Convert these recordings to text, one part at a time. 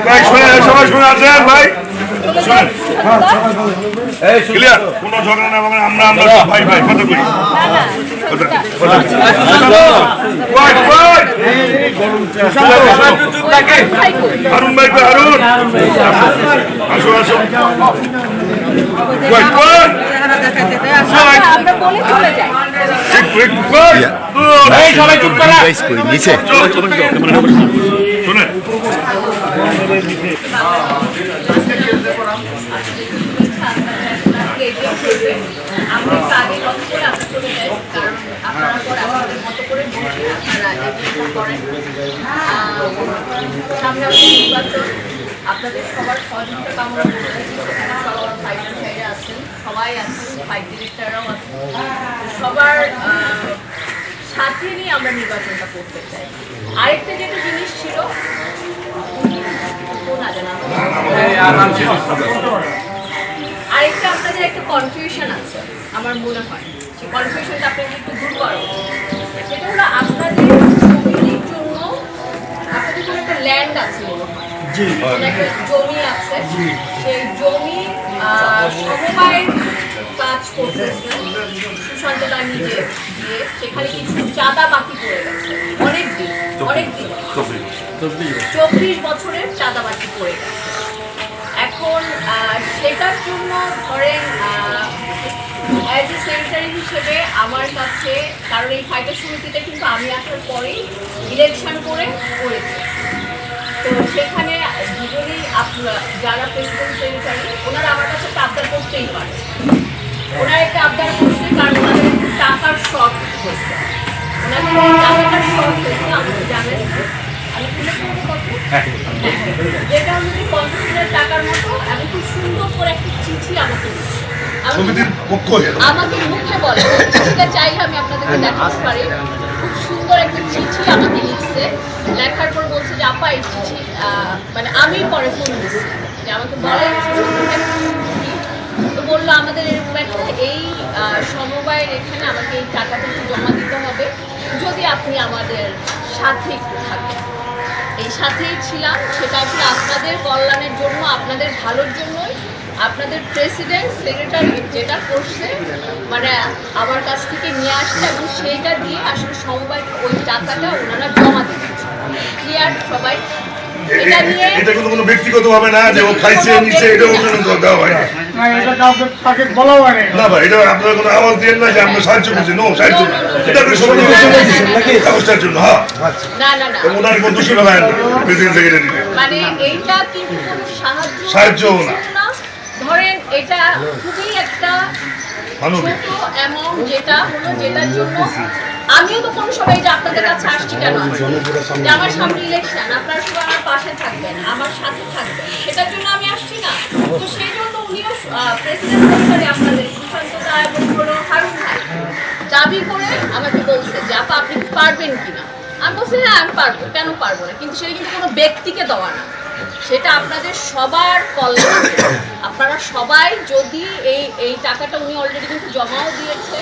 ভাই শোনে আছেন ভাই শোনেন ক্লিয়ার কোনো ঝগড়া না আমরা আমরা ভাই ভাই কথা করি ভাই ভাই হারুন ভাই হারুন আসো আসো সবাই চুপ করা নিচে চলো চলো শুনে আমরা একটু আগে কথা বলে আমরা চলে যাই কারণ আপনারা পরে আপনাদের মতো করে বসে আপনারা এগুলো করেন আহ, আমাদের নির্বাচন। আপনাদের সবার সহযোগিতা কামনা সবার ফাইটার সাইডে আছেন, সবাই আছেন ফাইট ডিরেক্টররাও আছেন। সবার সাথে নিয়ে আমরা নির্বাচনটা করতে চাই। আরেকটা যেটা জিনিস ছিল আরেকটা আপনাদের একটা কনফিউশন আছে, আমার মনে হয়। সেই কনফিউশনটা আপনাদের একটু দূর করা। ল্যান্ড আছে। মনে একটা জমি আছে। সেই জমি আহ, সমবায় কাজ করতেছে সুশান্ত দা নিজে দিয়ে সেখানে কিছু চাঁদা বাকি পড়ে গেছে। অনেক দিন অনেক দিন। চব্বিশ বছরের চাঁদা বাকি পড়ে গেছে। এখন সেটার জন্য ধরেন অ্যাজ এ সেক্রেটারি হিসেবে আমার কাছে কারণ এই ফাইটার সমিতিতে কিন্তু আমি আসার পরেই ইলেকশন করে করেছি। তো সেখানে দুজনেই যারা প্রেসিডেন্ট সেক্রেটারি ওনারা আমার কাছে একটা আবদার করতেই পারে। ওনার একটা আবদার করছে কারণ ওনাদের টাকার শর্ট হচ্ছে। ওনাদের শর্ট হচ্ছে আপনি জানেন। যেটা যে পঞ্চাশ হাজার টাকার মতো আমি খুব সুন্দর করে একটা চিঠি আমাকে আমাকে মুখে বলে। চাইলে আমি আপনাদেরকে দেখাতে পারি। সুন্দর একটা চিঠি আমাকে লিখছে লেখার পর বলছে যে, আপা, এই মানে আমি পরে ফোন দিচ্ছি। যে আমাকে বলা তো বলল, আমাদের এরকম একটা এই সমবায়ের এখানে আমাকে এই টাকাটা জমা দিতে হবে। যদি আপনি আমাদের সাথে একটু থাকেন। সাথেই ছিলাম। সেটা আসলে আপনাদের কল্যাণের জন্য আপনাদের ভালোর জন্যই। আপনাদের প্রেসিডেন্ট সেক্রেটারি যেটা করছে মানে আমার কাছ থেকে নিয়ে আসছে এবং সেইটা দিয়ে আসলে সমবায় ওই টাকাটা ওনারা জমা দিচ্ছে। ক্লিয়ার সবাই? এটা নিয়ে এটা কিন্তু কোনো ব্যক্তিগত ভাবে না যে ও খাইছে নিচে এটা দেওয়া হয় না। না ভাই এটা আপনারা কোনো আওয়াজ দিয়ে না যে আমরা সাহায্য করছি। নো সাহায্য না। এটা আপনি সমিতি ব্যবস্থার জন্য হ্যাঁ। ওনার কোনো দোষী না প্রেসিডেন্ট সেক্রেটারি মানে কোনো সাহায্য না। না। ধরেন এটা খুবই একটা মানবিক। ছোট অ্যামাউন্ট যেটা হলো যেটার জন্য আমিও তো কোনো সময় যে আপনাদের কাছে আসছি কেন? যে আমার সামনে ইলেকশন আপনারা সবাই আমার পাশে থাকবেন আমার সাথে থাকবেন সেটার জন্য আমি আসছি না। তো সেই আপনাদের সুশান্ত করে আমাকে বলছে যে, আপা, আপনি পারবেন কিনা? আমি বলছি হ্যাঁ আমি পারব। কেন পারব না? কিন্তু সেটা কিন্তু কোনো ব্যক্তিকে দেওয়া না। সেটা আপনাদের সবার কল্যাণ আপনারা সবাই যদি এই এই টাকাটা উনি অলরেডি কিন্তু জমাও দিয়েছে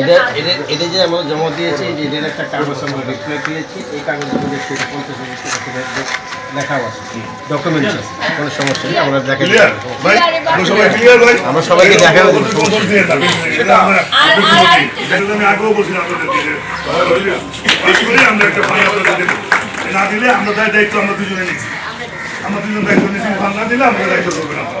এদের এদের এদের যে আমরা জমা দিয়েছি যে এদের একটা কাগজ আমরা ডিসপ্লে দিয়েছি এই কাগজের মধ্যে সেটা পঞ্চাশ লেখাও আছে ডকুমেন্টস আছে। কোনো সমস্যা নেই আমরা দেখে আমরা সবাই ক্লিয়ার ভাই? আমরা সবাইকে দিয়ে না। দিলে আমরা দায়িত্ব আমরা দুজনে নিচ্ছি। আমরা দুজন দায়িত্ব নিচ্ছি না দিলে আমরা দায়িত্ব করবেন আমরা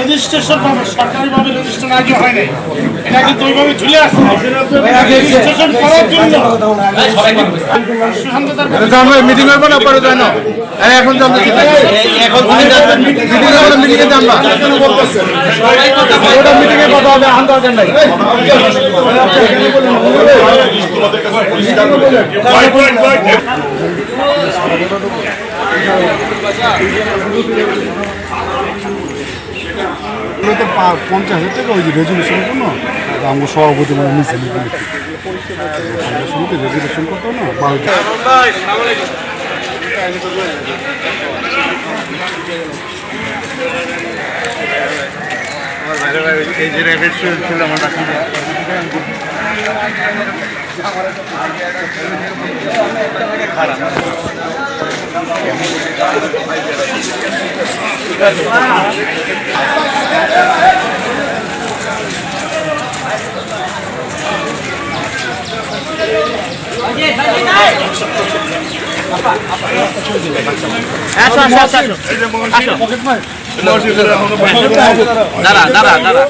রেজিস্ট্রেশন ভাবে সরকারিভাবে রেজিস্ট্রেশন আগে হয় নাই। এটা কিন্তু ওইভাবে ঝুলে আছে। রেজিস্ট্রেশন করার জন্য। সুশান্তদার কাছে মিটিং করব না পরে জানো? এখন জানতে এখন মিটিং এ জানবা ওটা মিটিং এ কথা হবে নাই। White. এগুলো তো পা- পঞ্চাশ হাজার টাকা, ওই যে রেজুলেশন জন্য আমার সভাপতি মানে নিচে শুরুতে রেজুলেশন করতো না? যে দাঁড়া দাঁড়া দাঁড়া।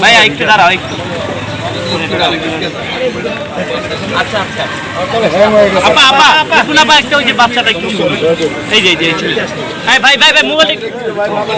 ভাই একটু দাঁড়াও একটু। আচ্ছা আচ্ছা আপা আপা আপা, একটা ওই যে এই যে, এই হ্যাঁ ভাই ভাই ভাই মোবাইল